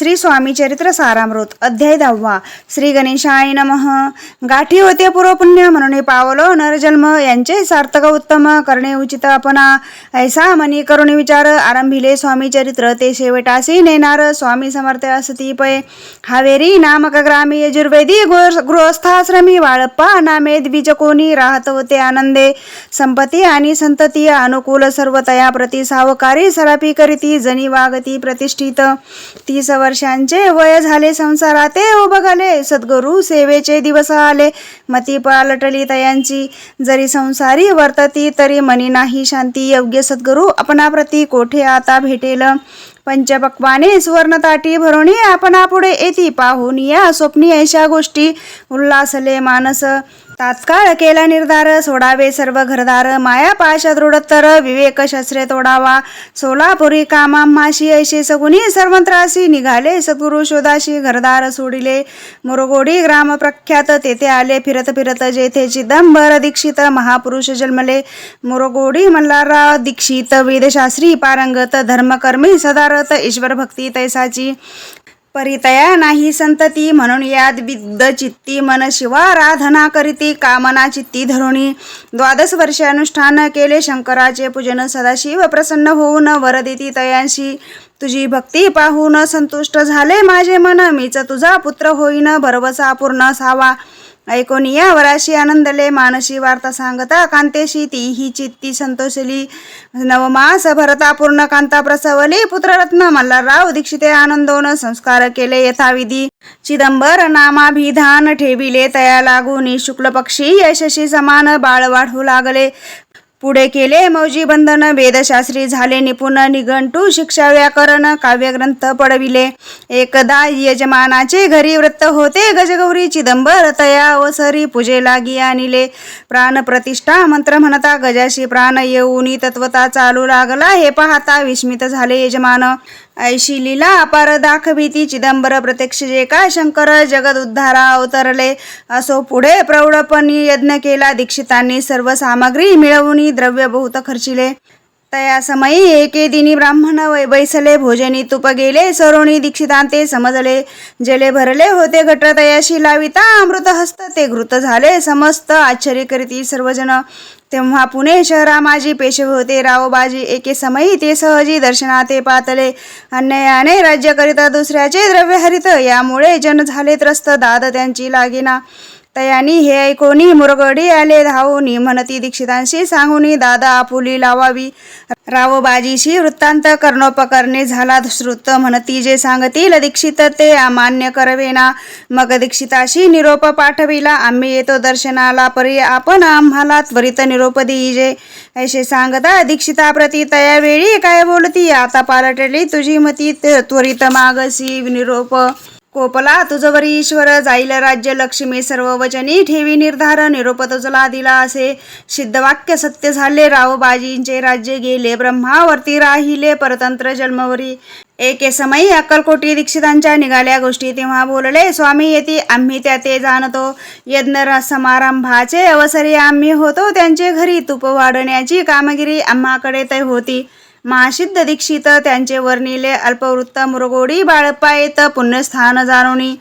श्री स्वामी चरित्र सारामृत अध्याय दहावा. श्री गणेशाय नमः. गाठी होते पूर्वपुण्य म्हणून हे पावलो नरजन्म यांचे सार्थक उत्तम करणे उचित अपना. ऐसा मनी करुणी विचार आरंभिले स्वामी चरित्र ते शेवटासी नेणार स्वामी समर्थ असती पै. हावेरी नामक ग्रामी यजुर्वेदी गृह- गृहस्थाश्रमी वाळप्पा नामे द्विजकोनी राहत होते आनंदे. संपत्ती आणि संतती अनुकूल सर्वतया प्रति सावकारी सरापी करीती जनी वागती प्रतिष्ठित. तीस वर्षांचे वय झाले संसाराते उभगले सद्गुरु सेवेचे दिवस आले. मती पालटली तयांची जरी संसारी वर्तती तरी मनी नाही शांती. योग्य सद्गुरु आपणाप्रती कोठे आता भेटेल? पंचपक्वाने सुवर्णताटी भरून आपणापुढे येती. पाहून या स्वप्नी ऐशा गोष्टी उल्हासले मानस. तात्काळ केला निर्धार सोडावे सर्व घरदार मायापाश दृढतर विवेक शस्त्रे तोडावा. सोलापुरी कामा माशी ऐशे सगुनी सर्वंत्रासी निघाले. सद्गुरु शोधाशी घरदार सोडिले. मुरगोडी ग्राम प्रख्यात तेथे आले. फिरत फिरत जेथे चिदंबर दीक्षित महापुरुष जन्मले. मुरगोडी मल्हारराव दीक्षित वेदशास्त्री पारंगत धर्मकर्मी सदारत ईश्वर भक्ती तैसाची. परितया नाही संतती म्हणून याद विद्ध चित्ती मन शिवाराधना करीती कामना चित्ती धरुणी. द्वादश वर्षे अनुष्ठान केले शंकराचे पूजन. सदाशिव प्रसन्न होऊन वरदिती तयांशी. तुझी भक्ती पाहून संतुष्ट झाले माझे मन. मीच तुझा पुत्र होईन. भरवसा पूर्ण सावा. ऐकून या वराशी आनंदले मानसी वार्ता सांगता कांतेशी ती ही चित्ती संतोषली. नवमास भरता पूर्ण कांता प्रसवली पुत्ररत्न मल्हारराव दीक्षिते आनंदोन संस्कार केले यथाविधी. चिदंबर नामाभिधान ठेविले तया लागून शुक्ल पक्षी यशस्वी समान बाळ वाढू लागले. पुढे केले मौजी बंधन. वेदशास्त्री झाले निपुण निघंटू शिक्षा व्याकरण काव्यग्रंथ पडविले एकदा यजमानाचे घरी व्रत होते. गजगौरी चिदंबर तया अवसरी पूजे लागी आणले. प्राण प्रतिष्ठा मंत्र म्हणता गजाशी प्राण येऊनी तत्वता चालू लागला. हे पाहता विस्मित झाले यजमान. ऐशी लीला अपार दाखभीती चिदंबर प्रत्यक्ष जे का शंकर जगद उद्धारा अवतरले. असो पुढे प्रौढपणी यज्ञ केला दीक्षितांनी सर्व सामग्री मिळवून द्रव्य बहुत खर्चिले. तया समयी एके दिनी ब्राह्मण वै- बैसले भोजनी तुप गेले सरोणी दीक्षितांते समजले. जले भरले होते घट तयाशी लाविता अमृत हस्त ते घृत झाले समस्त आश्चर्य करीती सर्वजण. तेव्हा पुणे शहरा माझी पेशवे होते. रावबाजी एके समयी ते सहजी दर्शनाते पातले. अन्यायाने राज्य करिता दुसऱ्याचे द्रव्य हरित. यामुळे जन झाले त्रस्त. दाद त्यांची लागिना. तयानी हे ऐकोनी मुरगडी आले धावूनी म्हणती दीक्षितांशी सांगूनी दादा आपुली लावावी. रावबाजीशी वृत्तांत कर्णोपकरणे झाला श्रुत म्हणती जे सांगतील दीक्षित ते अमान्य करवेना. मग दीक्षिताशी निरोप पाठविला. आम्ही येतो दर्शनाला परी आपण आम्हाला त्वरित निरोप देईजे ऐसे सांगता दीक्षिता प्रति तया तयावेळी काय बोलती? आता पालटली तुझी मती त- त्वरित मागसी निरोप. कोपला तुझवरी ईश्वर जाईल राज्य लक्ष्मी सर्व वचनी ठेवी निर्धार निरोप तुझला दिला असे सिद्धवाक्य सत्य झाले. रावबाजींचे राज्य गेले ब्रह्मावरती राहिले परतंत्र जन्मवरी. एके समयी अक्कलकोटी दीक्षितांच्या निघाल्या गोष्टी तेव्हा बोलले स्वामी येती आम्ही त्या ते जाणतो. यज्ञ समारंभाचे अवसरी आम्ही होतो. त्यांचे घरी तूप वाढण्याची कामगिरी आम्हाकडे तय होती. महासिद्ध दीक्षित त्यांचे वर्णिले अल्पवृत्त मुरगोडी बाळप्पा येत पुण्यस्थान जाणवणी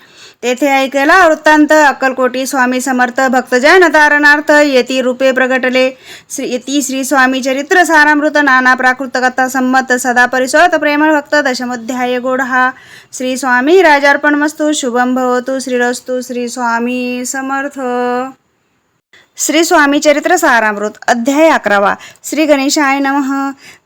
तेथे ऐकला वृत्तांत अक्कलकोटी स्वामी समर्थ भक्तजन तारणार्थ येती रूपे प्रगटले. श्री येती श्री स्वामी चरित्र सारामृत नाना प्राकृत कथा संमत सदा परिसोत प्रेमळ भक्त दशमध्याय गोड हा. श्री स्वामी राजार्पणमस्तु शुभम भवतु श्रीरस्तु श्री स्वामी समर्थ. श्री स्वामी चरित्र सारामृत अध्याय अकरावा. श्री गणेशाय नमः.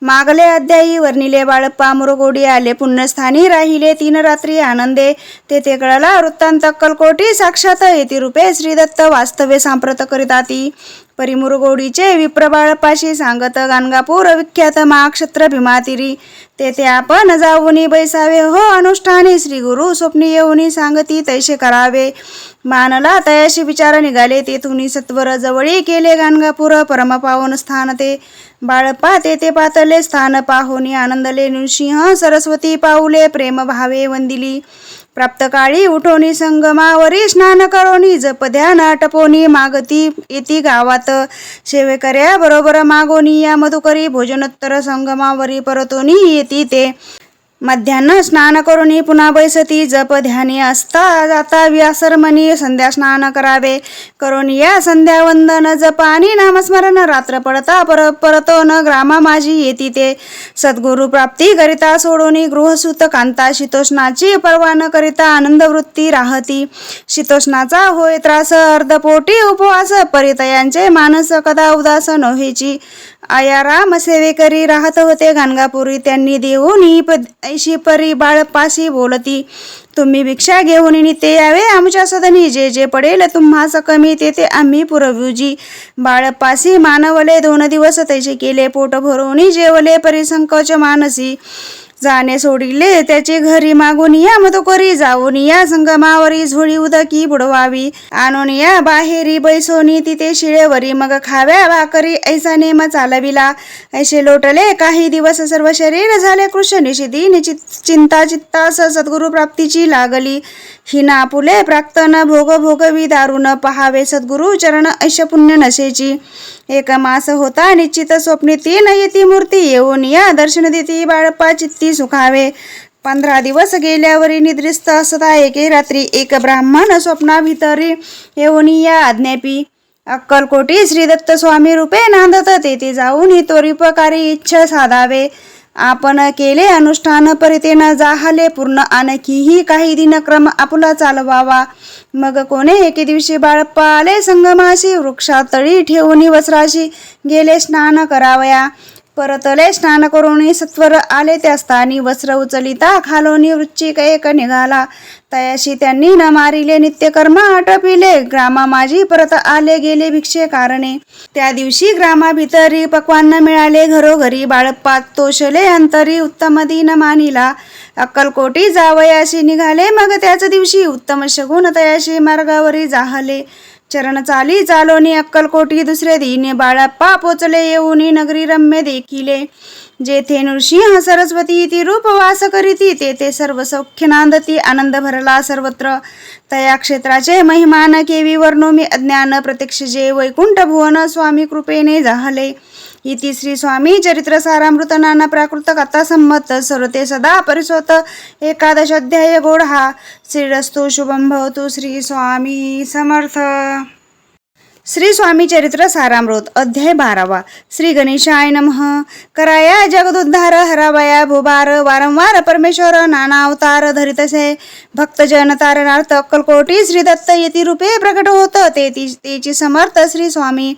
मागले अध्यायी वर्णिले बाळप्पा मुरगोडी आले पुण्यस्थानी राहिले तीन रात्री आनंदे. तेथे कळला वृत्तांत अक्कलकोटी साक्षात येती रूपे श्रीदत्त वास्तव्य सांप्रत करिताती परिमुरगोडीचे विप्र बाळप्पाशी सांगत गाणगापूर विख्यात महाक्षत्र भीमातिरी. तेथे आपण जाऊनी बैसावे हो अनुष्ठाने श्री गुरु स्वप्नी येऊनी सांगती तैसे करावे. मानला तयाशी विचार निघाले तेथून सत्वर जवळी केले गाणगापूर परमपावन स्थान ते. बाळप्पा ते पातले स्थान पाहुनी आनंदले नृसिंह सरस्वती पाऊले प्रेम भावे वंदिली. प्राप्त काळी उठोनी संगमावरी स्नान करोनी जप ध्यान मागती येती गावात. सेवेकऱ्या बरोबर मागोनी या मधुकरी भोजनोत्तर संगमावरी परतोनी येती ते. मध्यान्ह स्नान करुणी पुन्हा बैसती जप ध्यानी असता जाता व्यासरमणी संध्या स्नान करावे. करून या संध्या वंदन जप आणि नामस्मरण रात्र पडता पर परतो न ग्रामा माझी येती ते. सद्गुरु प्राप्ती करिता सोडून गृहसूत कांता शीतोष्णाची पर्वा न करिता आनंद वृत्ती राहती. शीतोष्णाचा होय त्रास अर्धपोटी उपवास परितयांचे मानस कदा उदास नव्हेची. आया राम सेवेकरी राहत होते गाणगापुरी त्यांनी देऊन ऐशी परी बाळपाशी बोलती. तुम्ही भिक्षा घेऊन निते यावे आमच्या सदनी. जे जे पडेल तुम्हास कमी ते ते आम्ही पुरवूजी. बाळपासी मानवले दोन दिवस त्याचे केले पोट भरून जेवले परिसंकोच मानसी. जाणे सोडिले त्याचे घरी मागून या मधुकोरी जाऊन या संगमावरी झोळी उदकी बुडवावी. आणून या बाहेरी बैसोनी तिथे शिळेवरी मग खाव्या भाकरी ऐसा नेम चालविला. ऐसे लोटले काही दिवस सर्व शरीर झाले कृष्ण निषिधी निचित चिंता चित्ता सद्गुरु प्राप्तीची लागली. हिना पुले प्राक्तन भोग भोगवी दारुण पहावे सद्गुरु चरण ऐश पुण्य नशेची. एक मास होता निश्चित स्वप्नी ती न येती मूर्ती येऊन या दर्शन देती बाळपा चित्ती सुखावे. पंधरा दिवस गेल्यावरी निद्रिस्त असता एके रात्री एक ब्राह्मण स्वप्नाभितरी येऊन या आज्ञापी. अक्कलकोटी श्रीदत्त स्वामी रूपे नांदत तेथे जाऊन त्वरिपकारी इच्छा साधावे. आपण केले अनुष्ठान परितेनं जाहले पूर्ण आणखीही काही दिनक्रम आपुला चालवावा. मग कोणे एके दिवशी बाळप्पा आले संगमाशी वृक्षातळी ठेवून वस्त्राशी गेले स्नान करावया. परतले स्नान करून सत्वर आले त्या स्थानी. वस्त्र उचलिता खालोनी वृश्चिक एक निघाला. तयाशी त्यांनी न मारिले नित्यकर्म आटपिले. ग्रामा माझी परत आले गेले भिक्षे कारणे. त्या दिवशी ग्रामाभितरी भितरी न मिळाले. घरोघरी बाळप्पात तोषले अंतरी उत्तम दिन मानिला. अक्कलकोटी जावयाशी निघाले. मग त्याच दिवशी उत्तम शगुन तयाशी मार्गावरी जाहले. चरण चाली चालोनी अक्कलकोटी दुसरे दिने बाळप्पा पोचले येऊनी नगरी रम्य देखिले जेथे नृसिंह सरस्वती ती रूप वास करीती तेथे सर्व सौख्य नांदती आनंद भरला सर्वत्र. तया क्षेत्राचे महिमान केवी वर्णोमी अज्ञान प्रत्यक्ष जे वैकुंठ भुवन स्वामी कृपेने झाले इति श्री स्वामी चरित्र सारामृत नाना प्राकृत कथा संमत सर्वते सदा परिसोत एकादश अध्याय हा श्रीरस्तु शुभम भवतु श्री स्वामी समर्थ। श्री स्वामी चरित्र सारामृत अध्याय बारावा। श्री गणेशाय नमः। कराया जगदुद्धार हरावया भुभार वारंवार परमेश्वर नाना अवतार धरितसे। भक्तजन तारणार्थ अक्कलकोटी श्री दत्त येती रूपे प्रकट होत ते तेची समर्थ श्री स्वामी.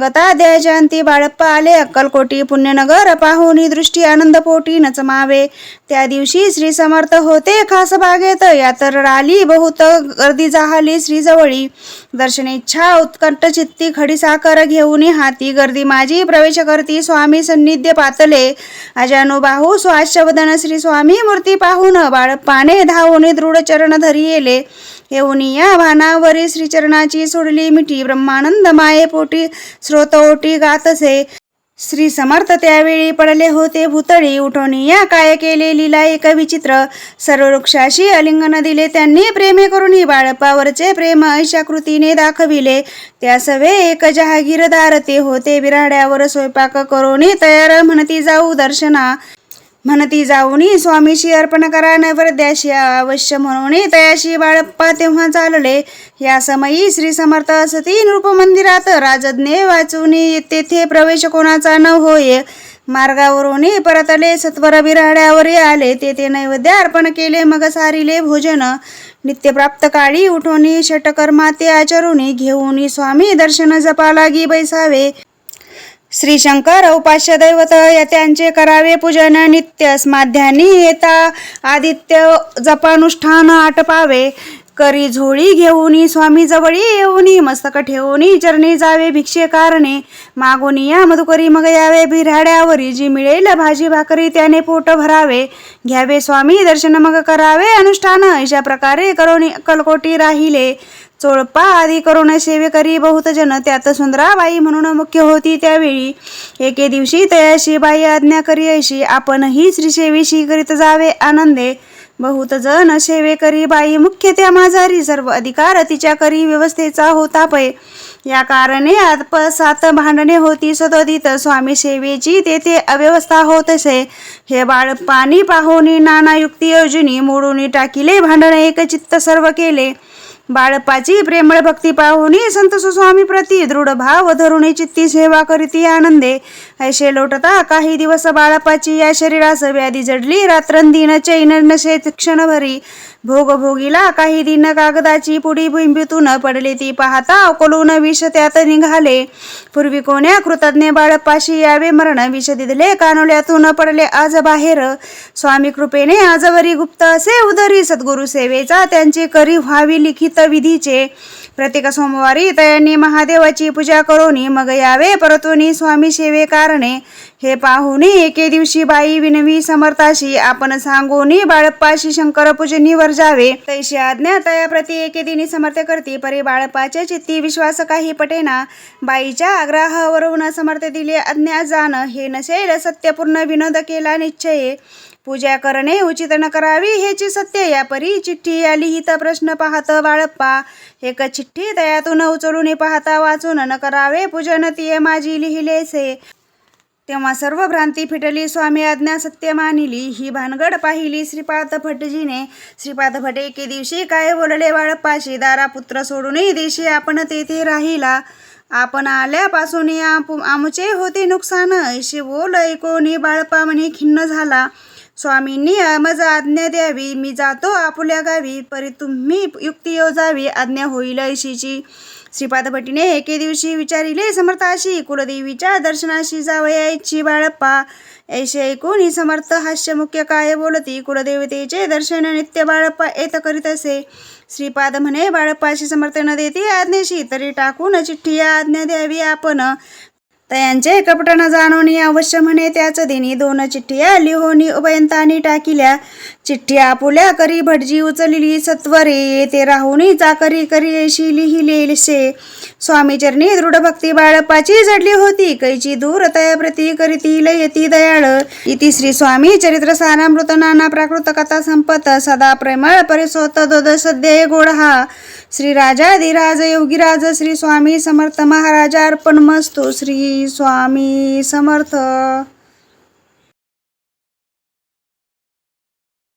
गताध्याय जयंती बाळप्पा आले. अक्कलकोटी पुण्यनगर पाहुनी दृष्टी आनंदपोटी नचमावे. त्या दिवशी श्री समर्थ होते खास बागेत. यातर राली बहुत गर्दी जाहली श्रीजवळी दर्शनेच्छा उत्कंठ चित्ती खडी साखर घेऊन हाती गर्दी माझी प्रवेश करती स्वामी सन्निध्य पातले. अजानुबाहू स्वाशवदन श्री स्वामी मूर्ती पाहून बाळप्पाने धावून दृढ चरण धरी येले. येऊन या भानावरी श्रीचरणाची सोडली मिठी. ब्रह्मानंद माये पोटी गातसे. श्री समर्थ त्यावेळी पडले होते भूतळी. उठोनी या काय केले? लीला एक विचित्र. सर्व वृक्षाशी अलिंगन दिले. त्यांनी प्रेमे करून बाळपावरचे प्रेम अशा कृतीने दाखविले. त्या सवे एक जहागीरदार. ते होते बिराड्यावर स्वयंपाक करून तयार. म्हणती जाऊ दर्शना. म्हणती जाऊनी स्वामीशी अर्पण करा नैवेद्याशी अवश्य म्हणून तयाशी बाळप्पा तेव्हा चालले. या समयी श्री समर्थ असती नृप मंदिरात राजज्ञे वाचून तेथे प्रवेश कोणाचा न होय. मार्गावरून परतले सत्वर बिराड्यावर आले. तेथे नैवेद्य अर्पण केले मग सारिले भोजन. नित्यप्राप्त काळी उठोनी षटकर्मा ते आचरुणी स्वामी दर्शन जपा लागी बैसावे. श्री शंकर उपास्य त्यांचे करावे पूजन नित्य स्माध्यानी येता. आदित्य जपानुष्ठान आटपावे करी झोळी घेऊन स्वामी जवळी येऊनी मस्तक ठेवूनी चरणी जावे भिक्षे कारणे. मागून या मधुकरी मग यावे बिराड्यावरी जी मिळेल भाजी भाकरी त्याने पोट भरावे. घ्यावे स्वामी दर्शन मग करावे अनुष्ठान अशा प्रकारे करोनी कलकोटी राहिले. चोळपा आदी करून सेवेकरी बहुत जन त्यात सुंदराबाई म्हणून मुख्य होती त्यावेळी. एके दिवशी तयाशी बाई आज्ञा करी अशी आपणही श्रीसेवेशी करीत जावे आनंदे. बहुत जन सेवेकरी बाई मुख्य त्या माझारी सर्व अधिकार तिच्या करी व्यवस्थेचा होता पै. या कारणे आपसात भांडणे होती सदोदित स्वामी सेवेची तेथे अव्यवस्था होत असे हे बाळ पाणी पाहुनी नाना युक्ती योजनी मोडून टाकिले भांडणे एक चित्त सर्व केले. बाळपाची प्रेमळ भक्ती पाहुनी संत सुस्वामी प्रती दृढ भाव धरुणी चित्ती सेवा करीती आनंदे. ऐशे लोटता काही दिवस बाळपाची या शरीरास व्याधी जडली रात्रंदिन चैन नशे क्षणभरी. भोगभोगीला काही दिन कागदाची पुढी बिंबीतून पडली ती पाहता अकोलून विष त्यात निघाले. पूर्वी कोण्या कृतज्ञ बाळपाशी यावे मरण विष दिदले कानोल्यातून पडले आज बाहेर. स्वामी कृपेने आजवरी गुप्त असे उदरी सद्गुरु सेवेचा त्यांची करी व्हावी लिखित विधीचे. प्रत्येक सोमवारी तयांनी महादेवाची पूजा करोनी मग यावे परतोनी स्वामी सेवे कारणे हे पाहुनी एके दिवशी बाई विनवी समर्थाशी आपण सांगोनी बाळप्पाशी शंकर पूजनीवर जावे. तैशी आज्ञा तया प्रति एके दिनी समर्थ करती परी बाळप्पाच्या चित्ती विश्वास काही पटेना. बाईच्या आग्रहावरून समर्थ दिले आज्ञा जाण हे नसेल सत्यपूर्ण विनोद केला निश्चये. पूजा करणे उचित न करावी हेची सत्य या परी चिठ्ठी या लिहित प्रश्न पाहत बाळप्पा. एक चिठ्ठी तयातून उचलून पाहता वाचून न करावे पूजन तिये माझी लिहिलेसे तेव्हा सर्व भ्रांती फिटली. स्वामी आज्ञा सत्य मानिली. ही भानगड पाहिली श्रीपाद भटजीने श्रीपाद भट एके दिवशी काय बोलले? बाळप्पाशी दारा पुत्र सोडूनही दिवशी आपण तेथे राहिला. आपण आल्यापासून आमचे होते नुकसान. अशी बोल ऐकोनी बाळपा म्हणे खिन्न झाला. स्वामींनी मज आज्ञा द्यावी. मी जातो आपुल्या गावी. परी तुम्ही युक्ती योजावी. आज्ञा होईल ऐशीची. श्रीपादभट्टीने एके दिवशी विचारिले समर्थाशी कुलदेवीच्या दर्शनाशी जावयाची बाळप्पा. ऐसे ऐकून ही समर्थ हास्य मुख्य काय बोलती कुलदेवतेचे दर्शन नित्य बाळप्पा येत करीत असे. श्रीपाद म्हणे बाळप्पाशी समर्थन देते आज्ञेशी तरी टाकून चिठ्ठी या आज्ञा द्यावी आपण. तर तयांचे कपटन जाणवणी अवश्य म्हणे त्याच दिनी दोन चिठ्ठ्या लिहोनी उभयंतानी टाकिल्या चिठ्ठी आपुल्या करी भटजी उचलली सत्वरे येते राहुनी चाकरी करी ऐशी लिहिलेली शे स्वामीचरणी दृढ भक्ती बाळपाची जडली होती कैची दूर तया प्रती करीती लयती दयाळ. इति श्री स्वामी चरित्र सारामृत नाना प्राकृत कथा संपत सदा प्रेमळ परिसोत दोद सद्य गोडहा श्री राजाधिराज योगीराज श्री स्वामी समर्थ महाराजा अर्पण मस्तु श्री स्वामी समर्थ.